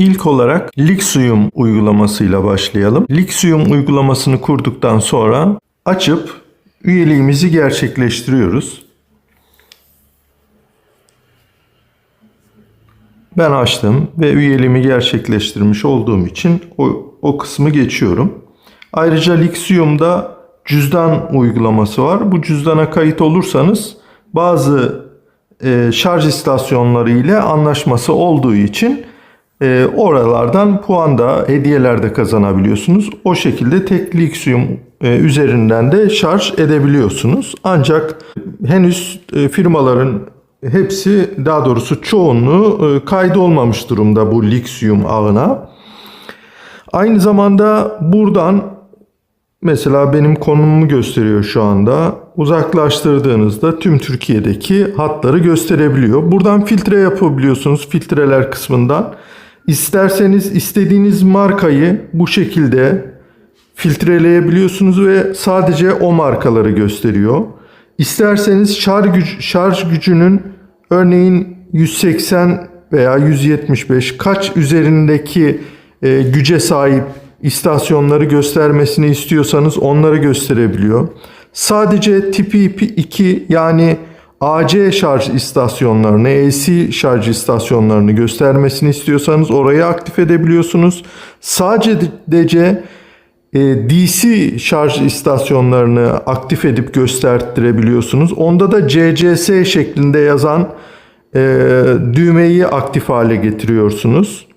İlk olarak Lixium uygulamasıyla başlayalım. Lixium uygulamasını kurduktan sonra açıp üyeliğimizi gerçekleştiriyoruz. Ben açtım ve üyeliğimi gerçekleştirmiş olduğum için o, o kısmı geçiyorum. Ayrıca Lixium'da cüzdan uygulaması var. Bu cüzdana kayıt olursanız bazı e, şarj istasyonları ile anlaşması olduğu için e, oralardan puan da hediyeler de kazanabiliyorsunuz. O şekilde tek Lixium e, üzerinden de şarj edebiliyorsunuz. Ancak henüz e, firmaların hepsi daha doğrusu çoğunluğu e, kaydolmamış durumda bu Lixium ağına. Aynı zamanda buradan mesela benim konumumu gösteriyor şu anda. Uzaklaştırdığınızda tüm Türkiye'deki hatları gösterebiliyor. Buradan filtre yapabiliyorsunuz filtreler kısmından. İsterseniz istediğiniz markayı bu şekilde filtreleyebiliyorsunuz ve sadece o markaları gösteriyor. İsterseniz şarj, güc- şarj gücünün örneğin 180 veya 175 kaç üzerindeki e, güce sahip istasyonları göstermesini istiyorsanız onları gösterebiliyor. Sadece tipi 2 yani AC şarj istasyonlarını, AC şarj istasyonlarını göstermesini istiyorsanız orayı aktif edebiliyorsunuz. Sadece e, DC şarj istasyonlarını aktif edip göstertirebiliyorsunuz. Onda da CCS şeklinde yazan e, düğmeyi aktif hale getiriyorsunuz.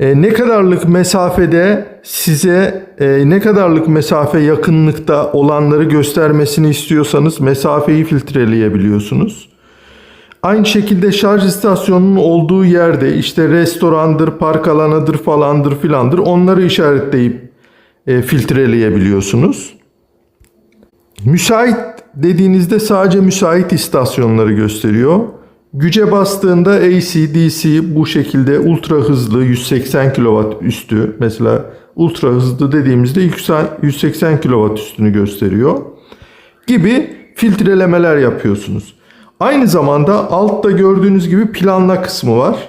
E, ne kadarlık mesafede size e, ne kadarlık mesafe yakınlıkta olanları göstermesini istiyorsanız mesafeyi filtreleyebiliyorsunuz. Aynı şekilde şarj istasyonunun olduğu yerde işte restorandır, park alanıdır falandır filandır onları işaretleyip e, filtreleyebiliyorsunuz. Müsait dediğinizde sadece müsait istasyonları gösteriyor. Güce bastığında AC, DC bu şekilde ultra hızlı 180 kW üstü mesela ultra hızlı dediğimizde 180 kW üstünü gösteriyor gibi filtrelemeler yapıyorsunuz. Aynı zamanda altta gördüğünüz gibi planla kısmı var.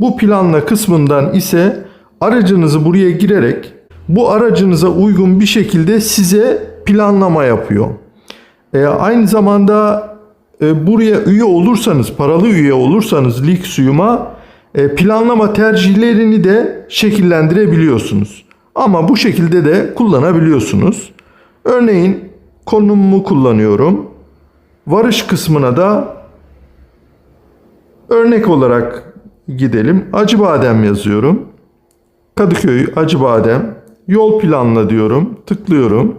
Bu planla kısmından ise aracınızı buraya girerek bu aracınıza uygun bir şekilde size planlama yapıyor. E, aynı zamanda buraya üye olursanız, paralı üye olursanız Lixium'a e, planlama tercihlerini de şekillendirebiliyorsunuz. Ama bu şekilde de kullanabiliyorsunuz. Örneğin konumumu kullanıyorum. Varış kısmına da örnek olarak gidelim. Acıbadem yazıyorum. Kadıköy Acıbadem. Yol planla diyorum. Tıklıyorum.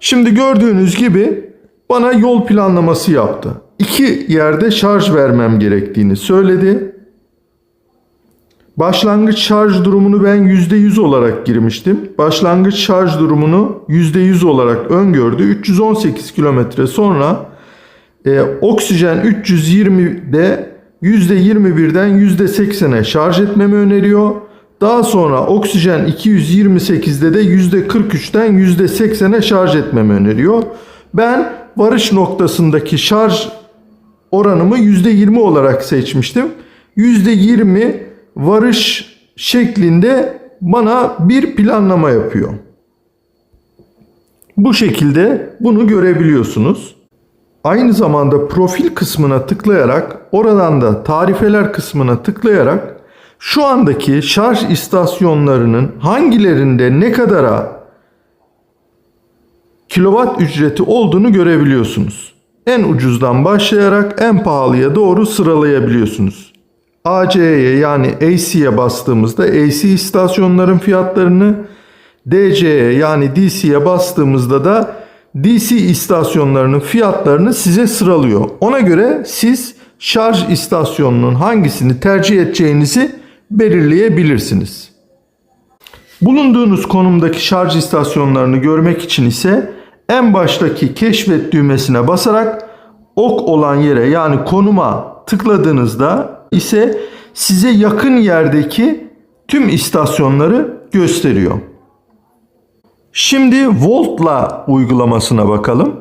Şimdi gördüğünüz gibi bana yol planlaması yaptı. İki yerde şarj vermem gerektiğini söyledi. Başlangıç şarj durumunu ben %100 olarak girmiştim. Başlangıç şarj durumunu %100 olarak öngördü. 318 kilometre sonra e, oksijen 320'de %21'den %80'e şarj etmemi öneriyor. Daha sonra oksijen 228'de de %43'ten %80'e şarj etmemi öneriyor. Ben varış noktasındaki şarj oranımı %20 olarak seçmiştim. %20 varış şeklinde bana bir planlama yapıyor. Bu şekilde bunu görebiliyorsunuz. Aynı zamanda profil kısmına tıklayarak oradan da tarifeler kısmına tıklayarak şu andaki şarj istasyonlarının hangilerinde ne kadara kilowatt ücreti olduğunu görebiliyorsunuz. En ucuzdan başlayarak en pahalıya doğru sıralayabiliyorsunuz. AC'ye yani AC'ye bastığımızda AC istasyonların fiyatlarını, DC'ye yani DC'ye bastığımızda da DC istasyonlarının fiyatlarını size sıralıyor. Ona göre siz şarj istasyonunun hangisini tercih edeceğinizi belirleyebilirsiniz. Bulunduğunuz konumdaki şarj istasyonlarını görmek için ise en baştaki keşfet düğmesine basarak ok olan yere yani konuma tıkladığınızda ise size yakın yerdeki tüm istasyonları gösteriyor. Şimdi Volt'la uygulamasına bakalım.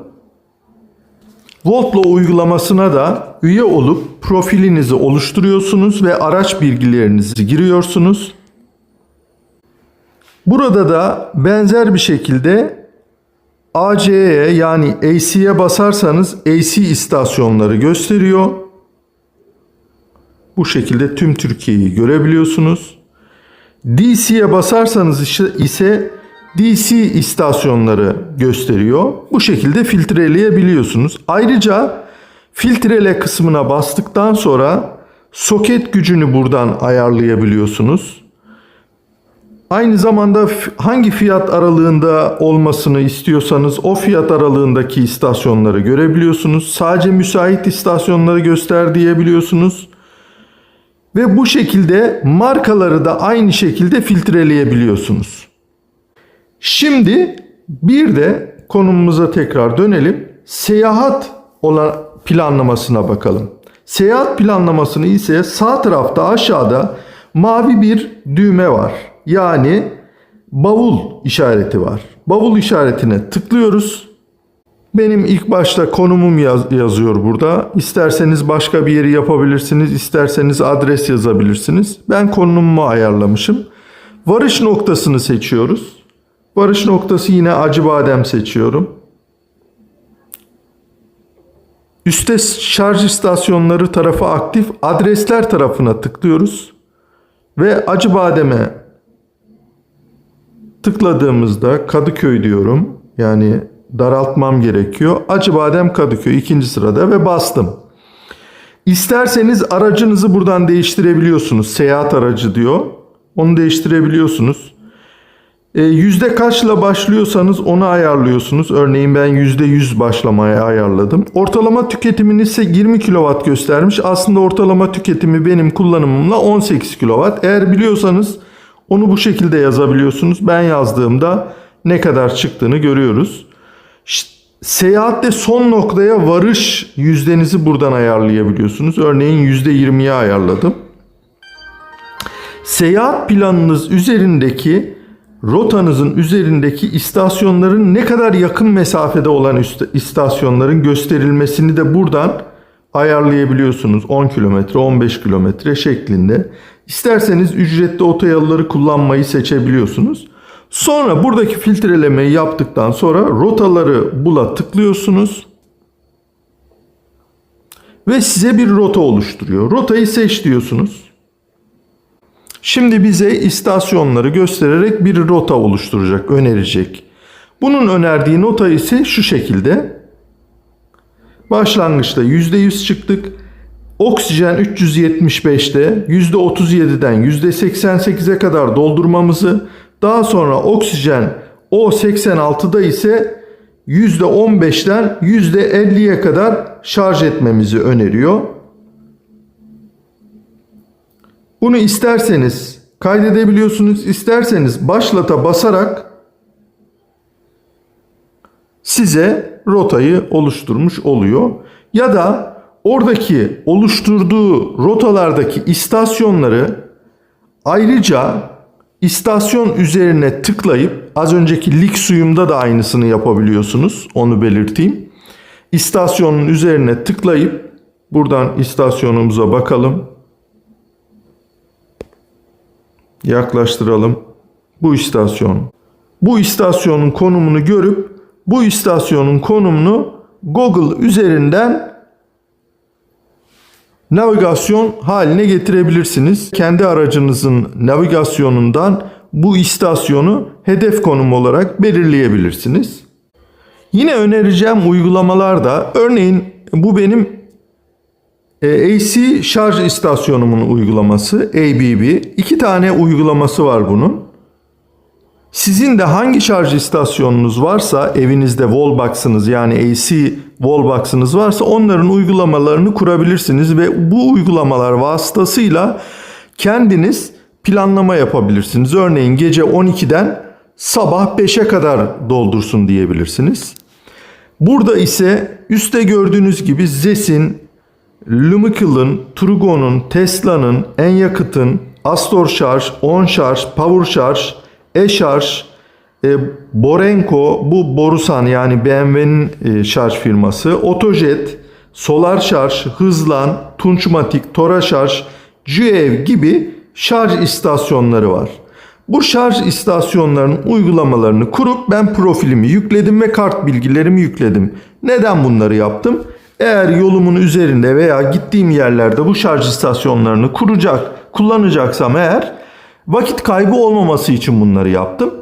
Voltlo uygulamasına da üye olup profilinizi oluşturuyorsunuz ve araç bilgilerinizi giriyorsunuz. Burada da benzer bir şekilde AC'ye yani AC'ye basarsanız AC istasyonları gösteriyor. Bu şekilde tüm Türkiye'yi görebiliyorsunuz. DC'ye basarsanız ise DC istasyonları gösteriyor. Bu şekilde filtreleyebiliyorsunuz. Ayrıca filtrele kısmına bastıktan sonra soket gücünü buradan ayarlayabiliyorsunuz. Aynı zamanda hangi fiyat aralığında olmasını istiyorsanız o fiyat aralığındaki istasyonları görebiliyorsunuz. Sadece müsait istasyonları göster diyebiliyorsunuz. Ve bu şekilde markaları da aynı şekilde filtreleyebiliyorsunuz. Şimdi bir de konumumuza tekrar dönelim. Seyahat olan planlamasına bakalım. Seyahat planlamasını ise sağ tarafta aşağıda mavi bir düğme var. Yani bavul işareti var. Bavul işaretine tıklıyoruz. Benim ilk başta konumum yaz- yazıyor burada. İsterseniz başka bir yeri yapabilirsiniz, isterseniz adres yazabilirsiniz. Ben konumumu ayarlamışım. Varış noktasını seçiyoruz. Varış noktası yine Acıbadem seçiyorum. Üste şarj istasyonları tarafı aktif, adresler tarafına tıklıyoruz. Ve Acıbadem'e tıkladığımızda Kadıköy diyorum. Yani daraltmam gerekiyor. Acıbadem Kadıköy ikinci sırada ve bastım. İsterseniz aracınızı buradan değiştirebiliyorsunuz. Seyahat aracı diyor. Onu değiştirebiliyorsunuz. E, yüzde kaçla başlıyorsanız onu ayarlıyorsunuz. Örneğin ben yüzde yüz başlamaya ayarladım. Ortalama tüketimini ise 20 kW göstermiş. Aslında ortalama tüketimi benim kullanımımla 18 kW. Eğer biliyorsanız onu bu şekilde yazabiliyorsunuz. Ben yazdığımda ne kadar çıktığını görüyoruz. Seyahatte son noktaya varış yüzdenizi buradan ayarlayabiliyorsunuz. Örneğin %20'ye ayarladım. Seyahat planınız üzerindeki rotanızın üzerindeki istasyonların ne kadar yakın mesafede olan istasyonların gösterilmesini de buradan ayarlayabiliyorsunuz. 10 kilometre, 15 kilometre şeklinde. İsterseniz ücretli otoyolları kullanmayı seçebiliyorsunuz. Sonra buradaki filtrelemeyi yaptıktan sonra rotaları bula tıklıyorsunuz. Ve size bir rota oluşturuyor. Rotayı seç diyorsunuz. Şimdi bize istasyonları göstererek bir rota oluşturacak, önerecek. Bunun önerdiği nota ise şu şekilde. Başlangıçta %100 çıktık. Oksijen 375'te %37'den %88'e kadar doldurmamızı, daha sonra oksijen O86'da ise %15'ten %50'ye kadar şarj etmemizi öneriyor. Bunu isterseniz kaydedebiliyorsunuz, isterseniz başlata basarak size rotayı oluşturmuş oluyor. Ya da oradaki oluşturduğu rotalardaki istasyonları ayrıca istasyon üzerine tıklayıp az önceki lik suyumda da aynısını yapabiliyorsunuz. Onu belirteyim. İstasyonun üzerine tıklayıp buradan istasyonumuza bakalım. Yaklaştıralım. Bu istasyon. Bu istasyonun konumunu görüp bu istasyonun konumunu Google üzerinden navigasyon haline getirebilirsiniz. Kendi aracınızın navigasyonundan bu istasyonu hedef konum olarak belirleyebilirsiniz. Yine önereceğim uygulamalar da örneğin bu benim e, AC şarj istasyonumun uygulaması ABB. İki tane uygulaması var bunun. Sizin de hangi şarj istasyonunuz varsa evinizde wallbox'ınız yani AC wallbox'ınız varsa onların uygulamalarını kurabilirsiniz ve bu uygulamalar vasıtasıyla kendiniz planlama yapabilirsiniz. Örneğin gece 12'den sabah 5'e kadar doldursun diyebilirsiniz. Burada ise üstte gördüğünüz gibi ZES'in, Lumical'ın, Turgo'nun, Tesla'nın, Enyakıt'ın, Astor Şarj, On Şarj, Power Şarj, E-Şarj, e, Borenko bu Borusan yani BMW'nin e, şarj firması, Otojet, Solar Şarj, Hızlan, Tunçmatik, Tora Şarj, Cüev gibi şarj istasyonları var. Bu şarj istasyonlarının uygulamalarını kurup ben profilimi yükledim ve kart bilgilerimi yükledim. Neden bunları yaptım? Eğer yolumun üzerinde veya gittiğim yerlerde bu şarj istasyonlarını kuracak, kullanacaksam eğer vakit kaybı olmaması için bunları yaptım.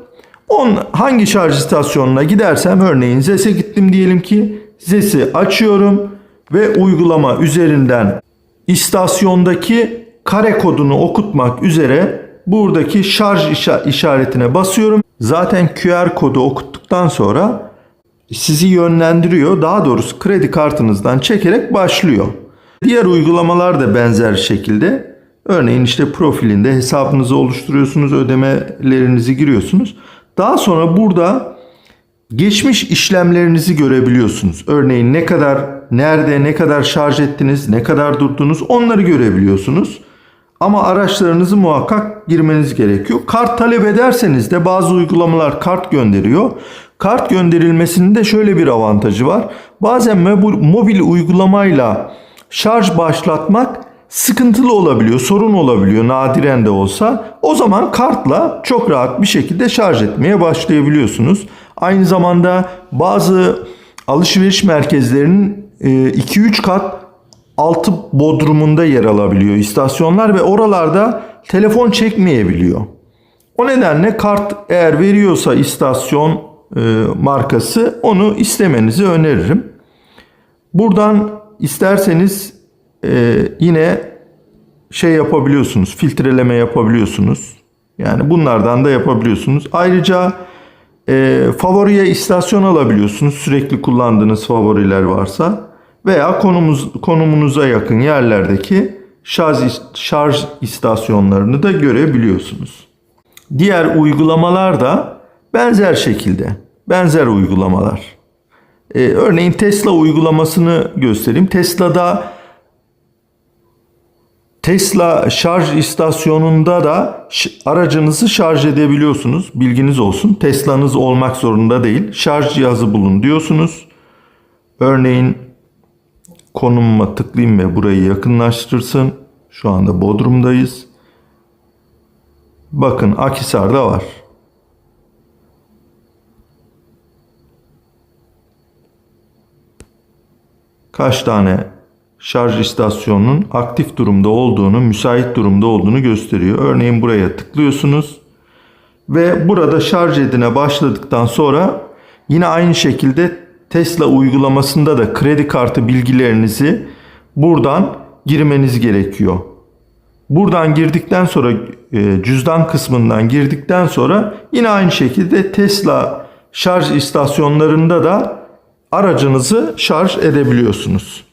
On hangi şarj istasyonuna gidersem örneğin ZES'e gittim diyelim ki ZES'i açıyorum ve uygulama üzerinden istasyondaki kare kodunu okutmak üzere buradaki şarj işa- işaretine basıyorum. Zaten QR kodu okuttuktan sonra sizi yönlendiriyor. Daha doğrusu kredi kartınızdan çekerek başlıyor. Diğer uygulamalar da benzer şekilde. Örneğin işte profilinde hesabınızı oluşturuyorsunuz, ödemelerinizi giriyorsunuz. Daha sonra burada geçmiş işlemlerinizi görebiliyorsunuz. Örneğin ne kadar, nerede, ne kadar şarj ettiniz, ne kadar durdunuz onları görebiliyorsunuz. Ama araçlarınızı muhakkak girmeniz gerekiyor. Kart talep ederseniz de bazı uygulamalar kart gönderiyor. Kart gönderilmesinin de şöyle bir avantajı var. Bazen mobil, uygulamayla şarj başlatmak sıkıntılı olabiliyor, sorun olabiliyor nadiren de olsa. O zaman kartla çok rahat bir şekilde şarj etmeye başlayabiliyorsunuz. Aynı zamanda bazı alışveriş merkezlerinin 2-3 kat altı bodrumunda yer alabiliyor istasyonlar ve oralarda telefon çekmeyebiliyor. O nedenle kart eğer veriyorsa istasyon e, markası onu istemenizi öneririm. Buradan isterseniz e, yine şey yapabiliyorsunuz, filtreleme yapabiliyorsunuz. Yani bunlardan da yapabiliyorsunuz. Ayrıca e, favoriye istasyon alabiliyorsunuz. Sürekli kullandığınız favoriler varsa veya konumuz, konumunuza yakın yerlerdeki şarj, şarj istasyonlarını da görebiliyorsunuz. Diğer uygulamalar da benzer şekilde. Benzer uygulamalar. Ee, örneğin Tesla uygulamasını göstereyim. Tesla'da Tesla şarj istasyonunda da aracınızı şarj edebiliyorsunuz. Bilginiz olsun. Tesla'nız olmak zorunda değil. Şarj cihazı bulun diyorsunuz. Örneğin konumuma tıklayayım ve burayı yakınlaştırsın. Şu anda Bodrum'dayız. Bakın Akhisar'da var. Kaç tane şarj istasyonunun aktif durumda olduğunu, müsait durumda olduğunu gösteriyor. Örneğin buraya tıklıyorsunuz ve burada şarj edine başladıktan sonra yine aynı şekilde Tesla uygulamasında da kredi kartı bilgilerinizi buradan girmeniz gerekiyor. Buradan girdikten sonra e, cüzdan kısmından girdikten sonra yine aynı şekilde Tesla şarj istasyonlarında da aracınızı şarj edebiliyorsunuz.